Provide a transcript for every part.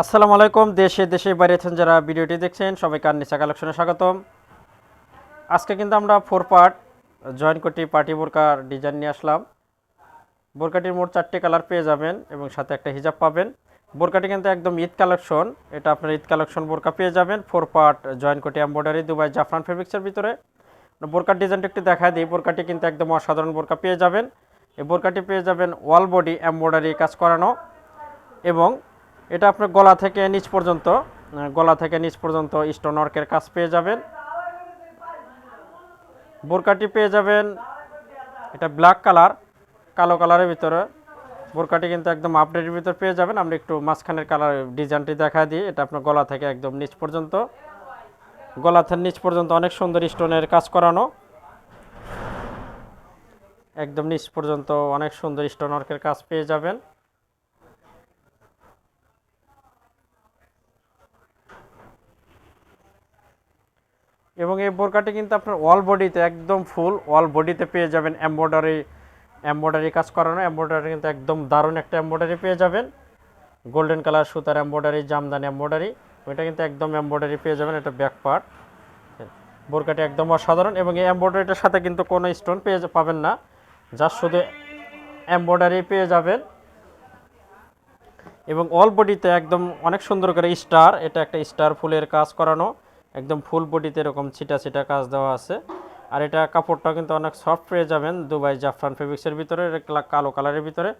আসসালামু আলাইকুম, দেশে দেশে বাইরে আছেন যারা ভিডিওটি দেখছেন, সবাইকে আননিসা কালেকশনে স্বাগতম। আজকে কিন্তু আমরা ফোর পার্ট জয়েন কোটি পার্টি বোরকার ডিজাইন নিয়ে আসলাম। বোরকাটির মোট চারটে কালার পেয়ে যাবেন এবং সাথে একটা হিজাব পাবেন। বোরকাটি কিন্তু একদম ঈদ কালেকশন, এটা আপনার ঈদ কালেকশন বোরকা পেয়ে যাবেন। ফোর পার্ট জয়েন কোটি এম্বয়ডারি দুবাই জাফরান ফেব্রিক্সের ভিতরে। বোরকার ডিজাইনটা একটু দেখা দিই, বোরকাটি কিন্তু একদম অসাধারণ বোরকা পেয়ে যাবেন। এই বোরকাটি পেয়ে যাবেন ওয়াল বডি এম্বয়ডারি কাজ করানো এবং এটা আপনার গলা থেকে নিচ পর্যন্ত গলা থেকে নিচ পর্যন্ত স্টোন ওয়ার্কের কাজ পেয়ে যাবেন। বোরকাটি পেয়ে যাবেন। এটা ব্ল্যাক কালার কালো কালারের ভিতরে। বোরকাটি কিন্তু একদম আপডেটের ভিতর পেয়ে যাবেন। আমরা একটু মাঝখানের কালার ডিজাইনটি দেখা দিই। এটা আপনার গলা থেকে একদম নিচ পর্যন্ত। গলা থেকে নিচ পর্যন্ত অনেক সুন্দর স্টোনের কাজ করানো। একদম নিচ পর্যন্ত অনেক সুন্দর স্টোন ওয়ার্কের কাজ পেয়ে যাবেন। এবং এই বোরকাটি কিন্তু আপনার অল বডিতে একদম ফুল অল বডিতে পেয়ে যাবেন। এম্বয়ডারি এম্বয়ডারি কাজ করানো এম্বয়ডারি কিন্তু একদম দারুণ একটা এম্বয়ডারি পেয়ে যাবেন। গোল্ডেন কালার সুতার এম্বয়ডারি জামদানি এম্বয়ডারি ওইটা কিন্তু একদম এম্বয়ডারি পেয়ে যাবেন, এটা ব্যাক পার্ট বোরকাটি একদম অসাধারণ এবং এই এম্বয়ডারিটার সাথে কিন্তু কোনো স্টোন পেয়ে পাবেন না। যা শুধু এম্বয়ডারি পেয়ে যাবেন। এবং অল বডিতে একদম অনেক সুন্দর করে স্টার এটা একটা স্টার ফুলের কাজ করানো। একদম ফুল বডিতে এরকম ছিটা ছিটা কাজ দেওয়া আছে। আর এটা কাপড়টা কিন্তু অনেক সফট পেয়ে যাবেন দুবাই জাফরান ফেব্রিক্সের ভিতরে কালো কালারের ভিতরে।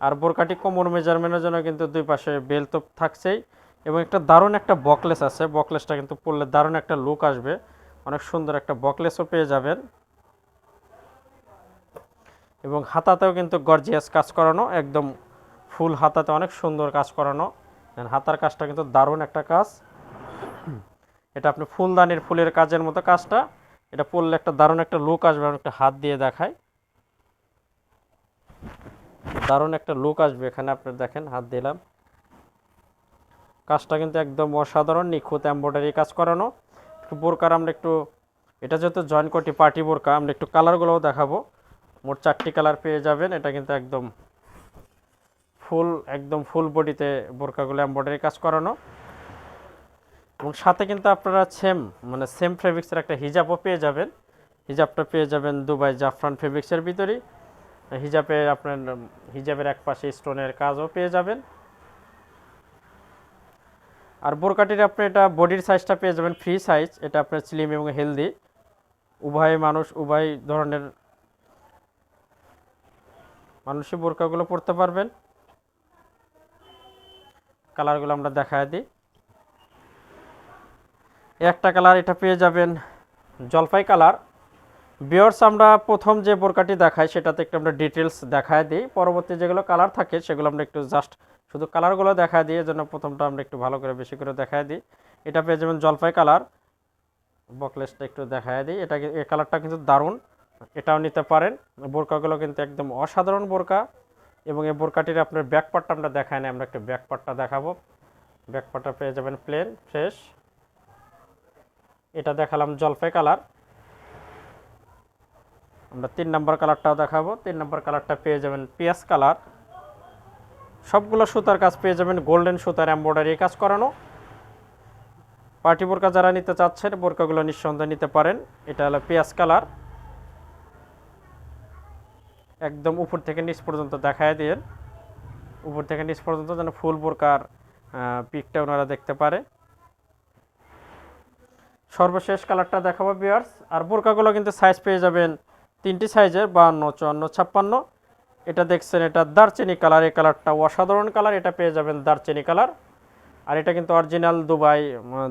আর বোরকাটি কোমর মেজারমেন্টের জন্য কিন্তু দুই পাশে বেল তো থাকছেই। এবং একটা দারুণ একটা বকলেস আছে। বকলেসটা কিন্তু পরলে দারুণ একটা লুক আসবে। অনেক সুন্দর একটা বকলেসও পেয়ে যাবেন। এবং হাতাতেও কিন্তু গর্জিয়াস কাজ করানো, একদম ফুল হাতাতে অনেক সুন্দর কাজ করানো। হাতার কাজটা কিন্তু দারুণ একটা কাজ। এটা আপনি ফুলদানির ফুলের কাজের মতো কাজটা, এটা পরলে একটা দারুণ একটা লুক আসবে আমি একটা হাত দিয়ে দেখাই দারুণ একটা লুক আসবে এখানে, আপনি দেখেন, হাত দিলাম। কাজটা কিন্তু একদম অসাধারণ, নিখুঁত এম্ব্রয়ডারি কাজ করানো। একটু বোরকার আমরা একটু, এটা যেহেতু জয়েন কোটি পার্টি বোরকা, আমরা একটু কালারগুলোও দেখাবো। মোট চারটি কালার পেয়ে যাবেন, এটা কিন্তু একদম ফুল একদম ফুল বডিতে বোরকাগুলো এম্ব্রয়ডারি কাজ করানো। এবং সাথে কিন্তু আপনারা সেম মানে সেম ফেব্রিক্সের একটা হিজাবও পেয়ে যাবেন। হিজাবটা পেয়ে যাবেন দুবাই জাফরান ফেব্রিক্সের ভিতরেই। হিজাবে আপনার হিজাবের এক পাশে স্টোনের কাজও পেয়ে যাবেন। আর বোরকাটির আপনি এটা বডির সাইজটা পেয়ে যাবেন ফ্রি সাইজ এটা আপনার স্লিম এবং হেলদি উভয় মানুষ, উভয় ধরনের মানুষই বোরকাগুলো পরতে পারবেন। কালারগুলো আমরা দেখায় দিই। একটা কালার এটা পেয়ে যাবেন জলপাই কালার। বিয়ার্স আমরা প্রথম যে বোরকাটি দেখাই, সেটাতে একটু আমরা ডিটেলস দেখায় দিই। পরবর্তী যেগুলো কালার থাকে, সেগুলো আমরা একটু জাস্ট শুধু কালারগুলো দেখায় দিই জন্য প্রথমটা আমরা একটু ভালো করে বেশি করে দেখায় দিই। এটা পেয়ে যাবেন জলপাই কালার। বকলেসটা একটু দেখায় দিই। এটা এই কালারটা কিন্তু দারুণ। এটাও নিতে পারেন। বোরকাগুলো কিন্তু একদম অসাধারণ বোরকা। এবং এই বোরকাটির আপনার ব্যাক পার্টটা আমরা দেখাই না আমরা একটু ব্যাক পার্টটা দেখাবো। ব্যাক পার্টটা পেয়ে যাবেন প্লেন ফ্রেশ এটা দেখালাম জলপাই কালার। আমরা তিন নম্বর কালারটাও দেখাবো। তিন নম্বর কালারটা পেয়ে যাবেন পিয়াজ কালার। সবগুলো সুতার কাজ পেয়ে যাবেন গোল্ডেন সুতার এম্ব্রয়ডারি কাজ করানো। পার্টি বোরকা যারা নিতে চাচ্ছেন, বোরকাগুলো নিঃসন্দেহে নিতে পারেন। এটা হলো পেঁয়াজ কালার। একদম উপর থেকে নিচ পর্যন্ত দেখায় দিয়ে উপর থেকে নিচ পর্যন্ত যেন ফুল বোরকার পিকটা ওনারা দেখতে পারে। সর্বশেষ কালারটা দেখাবো বিয়ার্স আর বোরকাগুলো কিন্তু সাইজ পেয়ে যাবেন তিনটি সাইজের বাহান্ন, চুয়ান্ন, ছাপ্পান্ন। এটা দেখছেন, এটা দারচিনি কালার। এই কালারটা অসাধারণ কালার, এটা পেয়ে যাবেন দারচিনি কালার। আর এটা কিন্তু অরিজিনাল দুবাই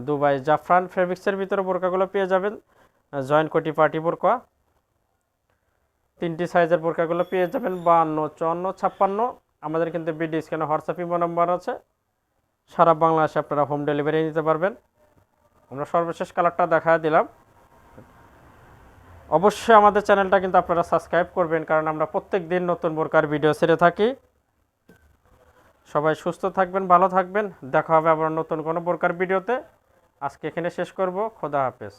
দুবাই জাফরান ফেব্রিক্সের ভিতরে বোরকাগুলো পেয়ে যাবেন। জয়েন্ট কোটি পার্টি বোরকা। তিনটি সাইজের বোরকাগুলো পেয়ে যাবেন, বাহান্ন, চুয়ান্ন, ছাপ্পান্ন। আমাদের কিন্তু বিডি স্ক্যানে হোয়াটসঅ্যাপ ইমো নাম্বার আছে। সারা বাংলাদেশে আপনারা হোম ডেলিভারি নিতে পারবেন। আমরা সর্বশেষ কালারটা দেখা দিলাম। অবশ্যই আমাদের চ্যানেলটা কিন্তু আপনারা সাবস্ক্রাইব করবেন, কারণ আমরা প্রত্যেক দিন নতুন বোরকার ভিডিও ছেড়ে থাকি। সবাই সুস্থ থাকবেন, ভালো থাকবেন। দেখা হবে আবার নতুন কোনো বোরকার ভিডিওতে আজকে এখানে শেষ করব। খোদা হাফেজ।